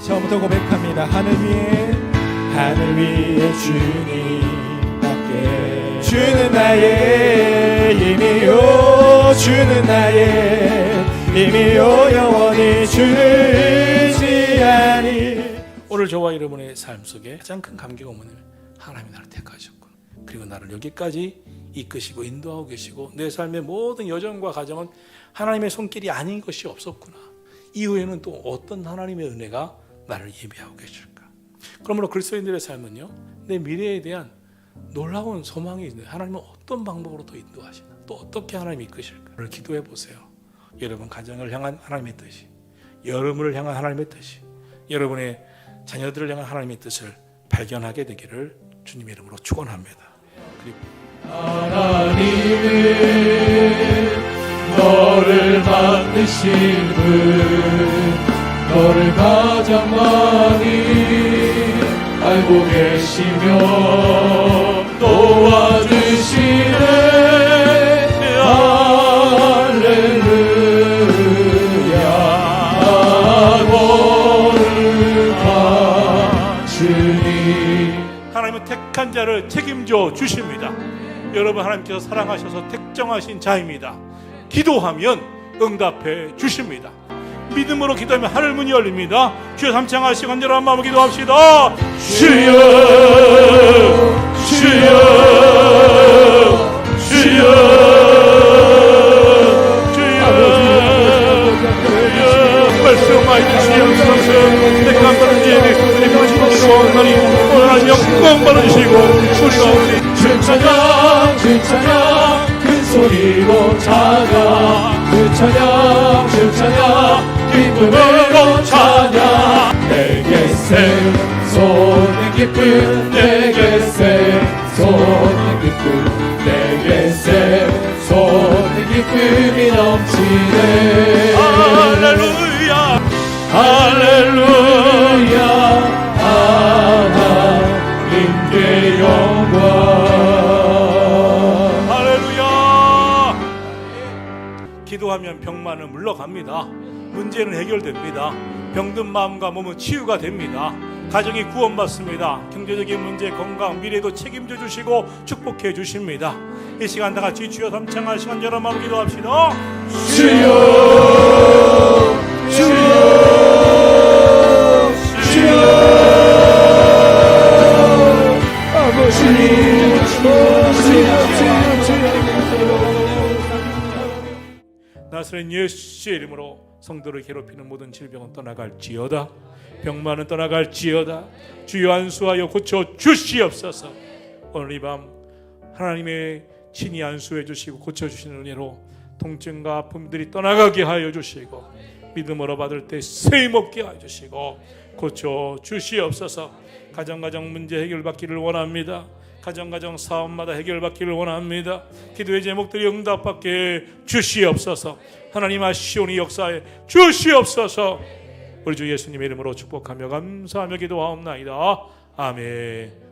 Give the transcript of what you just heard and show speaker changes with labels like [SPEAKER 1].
[SPEAKER 1] 기도부터 고백합니다. 하늘 위에 하늘 위에 주님 밖에 주는 나의 힘이요 주는 나의 힘이요 영원히 주지 아니
[SPEAKER 2] 오늘 저와 여러분의 삶 속에 가장 큰 감격은 뭐냐면 하나님이 나를 택하셨구나. 그리고 나를 여기까지 이끄시고 인도하고 계시고 내 삶의 모든 여정과 과정은 하나님의 손길이 아닌 것이 없었구나. 이후에는 또 어떤 하나님의 은혜가 나를 예비하고 계실까? 그러므로 그리스도인들의 삶은요. 내 미래에 대한 놀라운 소망이 있는 하나님은 어떤 방법으로 또 인도하시나? 또 어떻게 하나님이 이끄실까? 오늘 기도해 보세요. 여러분 가정을 향한 하나님의 뜻이, 여러분을 향한 하나님의 뜻이, 여러분의 자녀들을 향한 하나님의 뜻을 발견하게 되기를 주님의 이름으로 축원합니다. 그리고
[SPEAKER 3] 하나님은 너를 만드신 분 너를 가장 많이 알고 계시며 도와주시네
[SPEAKER 2] 하나님은 택한 자를 책임져 주십니다. 여러분 하나님께서 사랑하셔서 택정하신 자입니다. 기도하면 응답해 주십니다. 믿음으로 기도하면 하늘 문이 열립니다. 주여 삼창하시고 간절한 마음으로 기도합시다. 주여 주여 주여 주여 말씀하여 주시옵소서 택한 받은 죄의 그들이 가지고 원하니 원하니 영광 받으시고 우리
[SPEAKER 3] 주 찬양 주 찬양 큰 소리로 찬양 주 찬양 주 찬양 기쁨으로 찬양 내게 생손의 기쁨 내게 생손의 기쁨 내게 생손의 기쁨이 넘치네.
[SPEAKER 2] 할렐루야.
[SPEAKER 3] 할렐루야. 하나님께 영광.
[SPEAKER 2] 할렐루야. 기도하면 병만은 물러갑니다 문제는 해결됩니다. 병든 마음과 몸은 치유가 됩니다. 가정이 구원받습니다. 경제적인 문제 건강 미래도 책임져 주시고 축복해 주십니다. 이 시간 다 같이 주여 삼창할 시간 여러 마음 기도합시다.
[SPEAKER 3] 주여 주여
[SPEAKER 2] 나사렛 예수의 이름으로 성도를 괴롭히는 모든 질병은 떠나갈지어다. 병만은 떠나갈지어다. 주여 안수하여 고쳐 주시옵소서. 오늘 이 밤 하나님의 친히 안수해 주시고 고쳐 주시는 은혜로 통증과 아픔들이 떠나가게 하여 주시고 믿음으로 받을 때 세임 없게 하여 주시고 고쳐 주시옵소서. 가정가정 문제 해결받기를 원합니다 가정가정 사업마다 해결받기를 원합니다. 기도의 제목들이 응답받게 주시옵소서. 하나님 아시오니 역사에 주시옵소서. 우리 주 예수님의 이름으로 축복하며 감사하며 기도하옵나이다. 아멘